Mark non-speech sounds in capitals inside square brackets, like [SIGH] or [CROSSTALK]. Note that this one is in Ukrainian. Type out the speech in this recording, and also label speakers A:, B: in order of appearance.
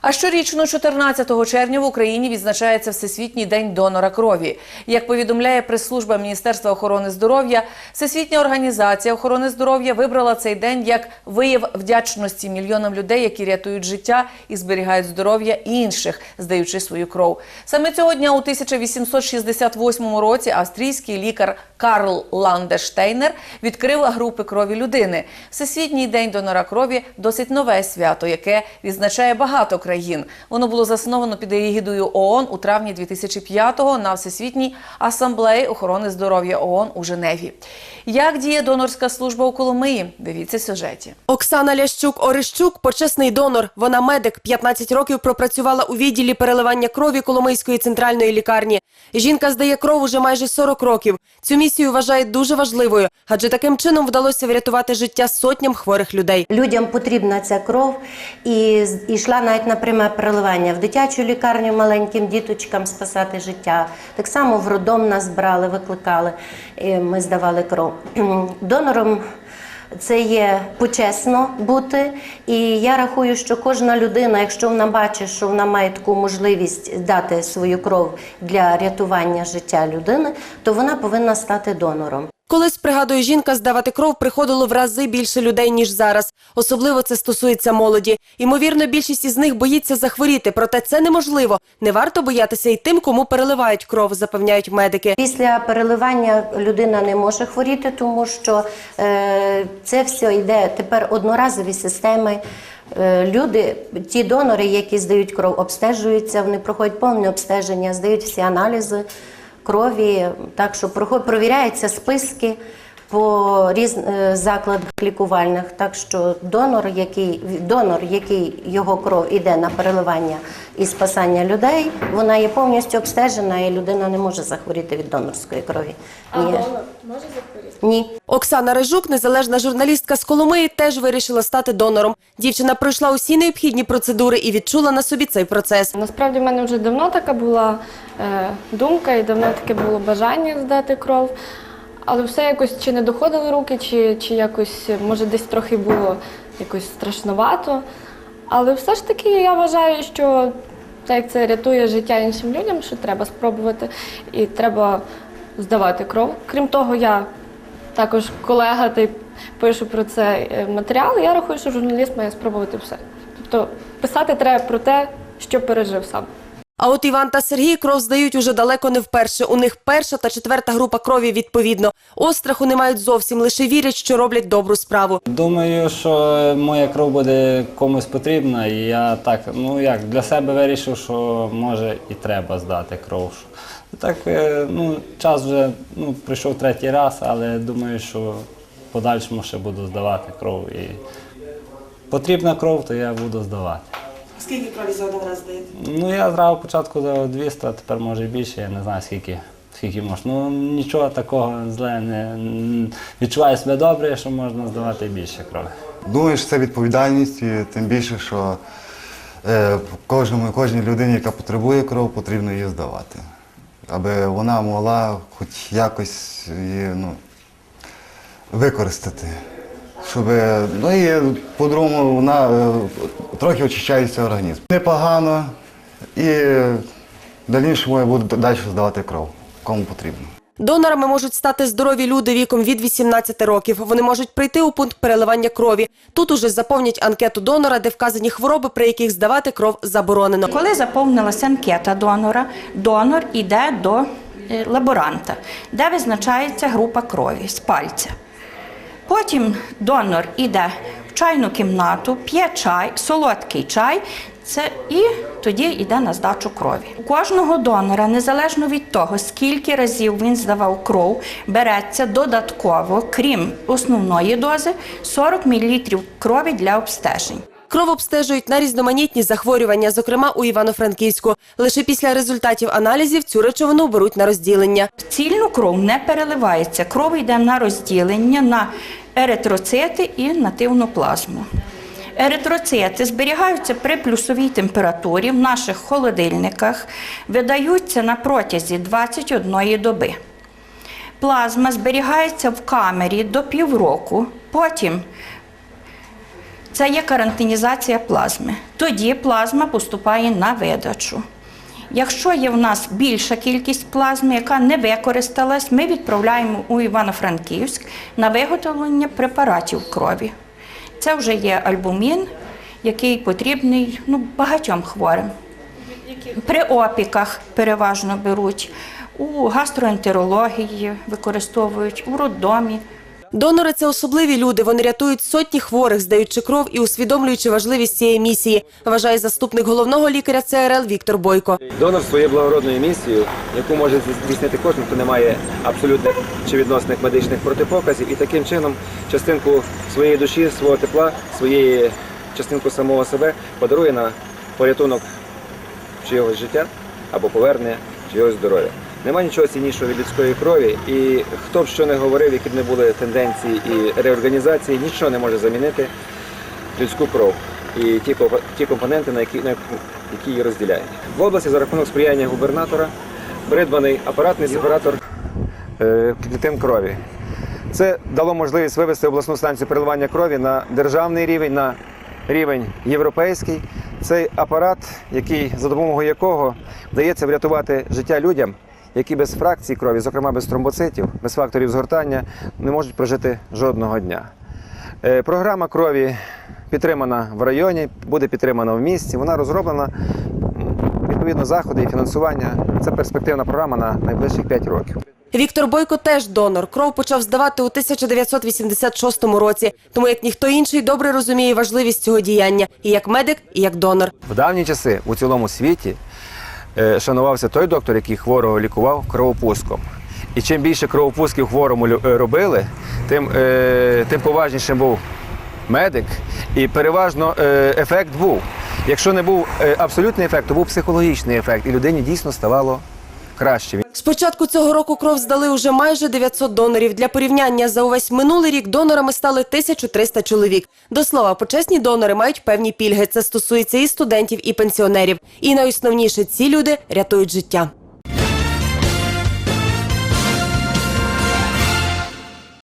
A: А щорічно 14 червня в Україні відзначається Всесвітній день донора крові. Як повідомляє прес-служба Міністерства охорони здоров'я, Всесвітня організація охорони здоров'я вибрала цей день як вияв вдячності мільйонам людей, які рятують життя і зберігають здоров'я інших, здаючи свою кров. Саме цього дня у 1868 році австрійський лікар Карл Ландештейнер відкрив групи крові людини. Всесвітній день донора крові досить нове свято, яке відзначає багато країн. Воно було засновано під егідою ООН у травні 2005-го на Всесвітній асамблеї охорони здоров'я ООН у Женеві. Як діє донорська служба у Коломиї? Дивіться сюжеті.
B: Оксана Лящук Орищук – почесний донор. Вона медик. 15 років пропрацювала у відділі переливання крові Коломийської центральної лікарні. Жінка здає кров уже майже 40 років. Цю місію вважає дуже важливою, адже таким чином вдалося врятувати життя сотням хворих людей.
C: Людям потрібна ця кров і йшла навіть на пряме переливання в дитячу лікарню маленьким діточкам спасати життя. Так само в роддом нас брали, викликали, і ми здавали кров. [CLEARS THROAT] Донором це є почесно бути. І я рахую, що кожна людина, якщо вона бачить, що вона має таку можливість дати свою кров для рятування життя людини, то вона повинна стати донором.
B: Колись, пригадує жінка, здавати кров приходило в рази більше людей, ніж зараз. Особливо це стосується молоді. Ймовірно, більшість із них боїться захворіти, проте це неможливо. Не варто боятися й тим, кому переливають кров, запевняють медики.
C: Після переливання людина не може хворіти, тому що е, це все йде тепер одноразові системи. Е, люди, ті донори, які здають кров, обстежуються, вони проходять повне обстеження, здають всі аналізи крові. Так що провіряються списки по різ, е, закладах лікувальних. Так що донор, який донор, який його кров іде на переливання і спасання людей, вона є повністю обстежена, і людина не може захворіти від донорської крові.
D: А
C: Ні.
D: донор може захворіти?
C: Ні.
B: Оксана Рижук, незалежна журналістка з Коломиї, теж вирішила стати донором. Дівчина пройшла усі необхідні процедури і відчула на собі цей процес.
D: Насправді в мене вже давно така була е, думка і давно таке було бажання здати кров. Але все якось чи не доходили руки, чи, чи якось, може, десь трохи було якось страшновато. Але все ж таки я вважаю, що так як це рятує життя іншим людям, що треба спробувати і треба здавати кров. Крім того, я також колега та пишу про це е, матеріал. Я рахую, що журналіст має спробувати все. Тобто писати треба про те, що пережив сам.
B: А от Іван та Сергій кров здають уже далеко не вперше. У них перша та четверта група крові відповідно. Остраху не мають зовсім, лише вірять, що роблять добру справу.
E: Думаю, що моя кров буде комусь потрібна, і я так, ну як, для себе вирішив, що може і треба здати кров. Так, е, ну, час вже ну, прийшов третій раз, але думаю, що подальшому ще буду здавати кров. І потрібна кров, то я буду здавати.
F: Скільки крові за один раз даєте?
E: Ну, я зразу початку дав 200, а тепер може і більше, я не знаю скільки. Скільки можна. Ну нічого такого зле не відчуваю себе добре, що можна здавати більше крові.
G: Думаю, що це відповідальність, і тим більше, що е, кожному, кожній людині, яка потребує кров, потрібно її здавати. Аби вона могла хоч якось її ну, використати. Щоб, ну і по-другому вона е, трохи очищається організм. Непогано і в дальнішому я буду далі здавати кров, кому потрібно.
B: Донорами можуть стати здорові люди віком від 18 років. Вони можуть прийти у пункт переливання крові. Тут уже заповнять анкету донора, де вказані хвороби, при яких здавати кров заборонено.
H: Коли заповнилася анкета донора, донор йде до е, лаборанта, де визначається група крові з пальця. Потім донор йде в чайну кімнату, п'є чай, солодкий чай. Це і тоді йде на здачу крові. У кожного донора, незалежно від того, скільки разів він здавав кров, береться додатково, крім основної дози, 40 мл крові для обстежень.
B: Кров обстежують на різноманітні захворювання, зокрема у Івано-Франківську. Лише після результатів аналізів цю речовину беруть на розділення.
H: Цільну кров не переливається. Кров йде на розділення на еритроцити і нативну плазму. Еритроцити зберігаються при плюсовій температурі в наших холодильниках, видаються на протязі 21 доби. Плазма зберігається в камері до півроку, потім це є карантинізація плазми. Тоді плазма поступає на видачу. Якщо є в нас більша кількість плазми, яка не використалась, ми відправляємо у Івано-Франківськ на виготовлення препаратів крові. Це вже є альбумін, який потрібний ну, багатьом хворим. При опіках переважно беруть, у гастроентерології використовують, у роддомі.
B: Донори це особливі люди. Вони рятують сотні хворих, здаючи кров і усвідомлюючи важливість цієї місії, вважає заступник головного лікаря ЦРЛ Віктор Бойко.
I: Донорство є благородною місією, яку може здійснити кожен, хто не має абсолютних чи відносних медичних протипоказів, і таким чином частинку своєї душі, свого тепла, своєї частинку самого себе подарує на порятунок чогось життя або повернення чогось здоров'я. Нема нічого ціннішого від людської крові, і хто б що не говорив, які б не були тенденції і реорганізації, нічого не може замінити людську кров і ті, ті компоненти, на які, на які її розділяють. В області за рахунок сприяння губернатора придбаний апаратний сепаратор е, клітин крові. Це дало можливість вивести обласну станцію переливання крові на державний рівень, на рівень європейський. Цей апарат, який, за допомогою якого вдається врятувати життя людям, які без фракцій крові, зокрема без тромбоцитів, без факторів згортання, не можуть прожити жодного дня. Е, Програма крові підтримана в районі, буде підтримана в місті. Вона розроблена відповідно заходи і фінансування. Це перспективна програма на найближчих 5 років.
B: Віктор Бойко теж донор. Кров почав здавати у 1986 році. Тому як ніхто інший добре розуміє важливість цього діяння і як медик, і як донор.
I: В давні часи у цілому світі шанувався той доктор, який хворого лікував кровопуском. І чим більше кровопусків хворому е, робили, тим, е, тим поважнішим був медик, і переважно е, ефект був. Якщо не був е, абсолютний ефект, то був психологічний ефект, і людині дійсно ставало краще.
B: З початку цього року кров здали уже майже 900 донорів. Для порівняння за увесь минулий рік донорами стали 1300 чоловік. До слова, почесні донори мають певні пільги. Це стосується і студентів, і пенсіонерів. І найосновніше ці люди рятують життя.